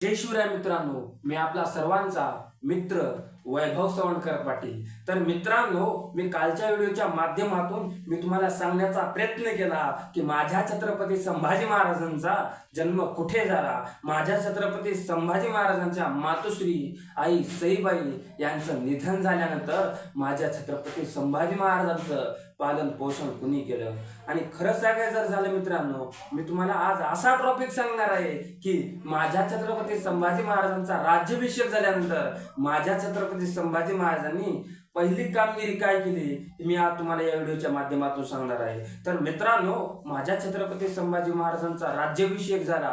जय शिवराय मित्रांनो मी आपला सर्वांचा मित्र वैभव सवणकर पाटील. तर मित्रांनो मी कालच्या व्हिडिओच्या माध्यमातून मी तुम्हाला सांगण्याचा प्रयत्न केला की माझ्या छत्रपती संभाजी महाराजांचा जन्म कुठे झाला? माझ्या छत्रपती संभाजी महाराजांच्या मातोश्री आई सईबाई यांचं निधन झाल्यानंतर माझ्या छत्रपती संभाजी महाराजांचं पालन पोषण कुणी केलं? आणि खरं सांगायचं जर झालं मित्रांनो मी तुम्हाला आज असा टॉपिक सांगणार आहे की माझ्या छत्रपती संभाजी महाराजांचा राज्याभिषेक झाल्यानंतर माझ्या छत्रपती संभाजी महाराजांनी पहिली कामगिरी काय केली? मी आज तुम्हाला या व्हिडिओच्या माध्यमातून सांगणार आहे. तर मित्रांनो माझ्या छत्रपती संभाजी महाराजांचा राज्याभिषेक झाला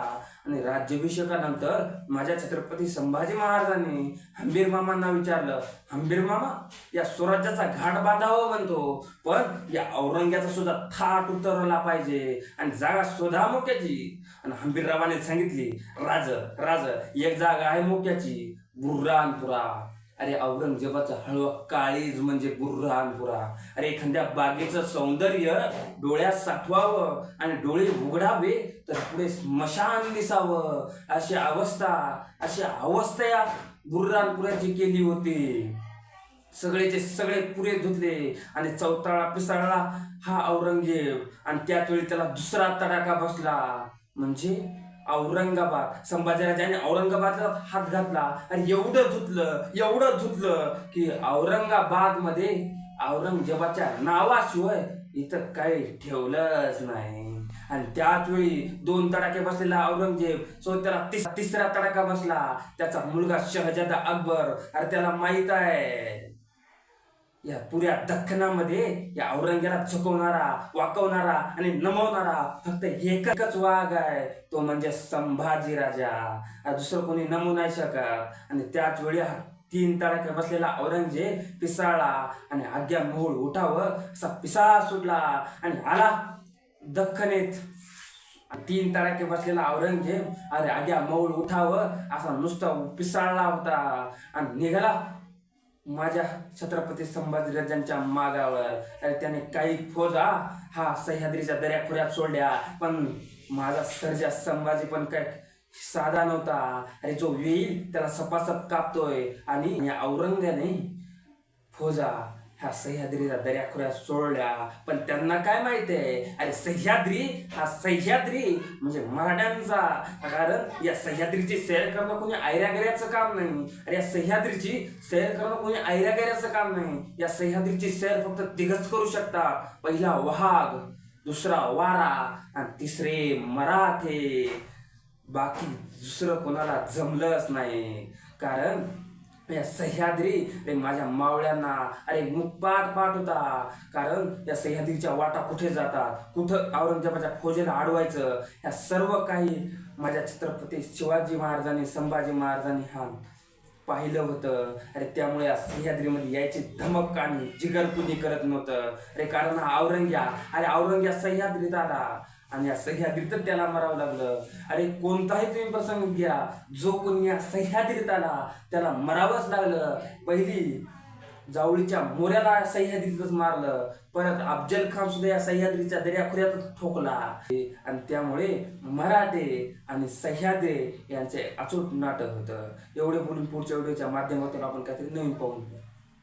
आणि राज्याभिषेकानंतर माझ्या छत्रपती संभाजी महाराजांनी हंबीर मामांना विचारलं हंबीर मामा या स्वराज्याचा घाट बांधावं म्हणतो पण या औरंग्याचा सुद्धा थाट उतरला पाहिजे आणि जागा शोधा मोक्याची. आणि हंबीररावाने सांगितली राज राज एक जागा आहे मोक्याची बुर्रानपुरा. अरे औरंगजेबाचा हळू काळीज म्हणजे बुर्रहानपुरा अरे एखाद्या बागेचं सौंदर्य डोळ्यात साठवावं आणि डोळे उघडावे तर पुढे स्मशान दिसावं. अशी अवस्था अशी अवस्था या बुर्रहानपुराची केली होती. सगळेचे सगळे पुरे धुतले आणि चौताळा पिसाळला हा औरंगजेब आणि त्याच वेळी त्याला दुसरा तडाखा बसला. म्हणजे औरंगाबाद. संभाजीराजाने औरंगाबादला हात घातला आणि एवढं धुतलं एवढं धुतलं की औरंगाबादमध्ये औरंगजेबाच्या नावाशिवाय इथं काही ठेवलंच नाही. आणि त्याच वेळी दोन तडाखे बसलेला औरंगजेब सो त्याला तिसरा तडाखा बसला. त्याचा मुलगा शहजादा अकबर. अरे त्याला माहीत आहे. या पुऱ्या दख्खनामध्ये या औरंगेला झुकवणारा वाकवणारा आणि नमवणारा फक्त एकच वाघ आहे. तो म्हणजे संभाजी राजा. दुसरं कोणी नमू नाही शकत. आणि त्याच वेळी हा तीन तडाखे बसलेला औरंगजेब पिसाळला आणि आज्ञा मोहोळ उठावं असा पिसाळा सुटला आणि आला दख्खनेत. तीन तडाखे बसलेला औरंगजेब अरे आज्ञा मौळ उठावं असा नुसता पिसाळला होता. आणि निघाला माझ्या छत्रपती संभाजीराजांच्या मागावर. अरे त्याने काही फौजा हा सह्याद्रीच्या दर्याखोऱ्यात सोडल्या. पण माझा सर्जा संभाजी पण काय साधा नव्हता. अरे जो येईल त्याला सपासप कापतोय. आणि या फौजा ह्या सह्याद्रीच्या दर्याखोऱ्यात सोडल्या पण त्यांना काय माहिती आहे? अरे सह्याद्री हा सह्याद्री म्हणजे मराठ्यांचा. कारण या सह्याद्रीची सैर करणं कोणी आयऱ्यागऱ्याचं काम नाही. अरे या सह्याद्रीची सैर करणं कोणी आयऱ्यागऱ्याचं काम नाही. या सह्याद्रीची सैर फक्त तिघच करू शकतात. पहिला वाघ दुसरा वारा आणि तिसरे मराठे. बाकी दुसरं कोणाला जमलंच नाही. कारण या सह्याद्री रे माझ्या मावळ्यांना अरे मुखपाठ पाठ होता. कारण या सह्याद्रीच्या वाटा कुठे जातात? कुठं औरंगजेबाच्या फौजेला अडवायचं? या सर्व काही माझ्या छत्रपती शिवाजी महाराजांनी संभाजी महाराजांनी हा पाहिलं होतं. अरे त्यामुळे या सह्याद्रीमध्ये यायची धमक आणि जिगरपुणी करत नव्हतं. अरे कारण हा औरंग्या अरे औरंग्या सह्याद्रीत आला आणि या सह्याद्रीतच त्याला मरावं लागलं. अरे कोणताही तुम्ही प्रसंग घ्या. जो कोणी या सह्याद्रीत आला त्याला मरावंच लागलं. पहिली जावळीच्या मोऱ्याला सह्याद्रीतच मारलं. परत अफजल खान सुद्धा या सह्याद्रीच्या दर्याखोऱ्यातच ठोकला. आणि त्यामुळे मराठे आणि सह्याद्रे यांचे अचूक नाटक होतं. एवढे बोलून पुढच्या व्हिडिओच्या माध्यमातून आपण काहीतरी नवीन पाहून घेऊ.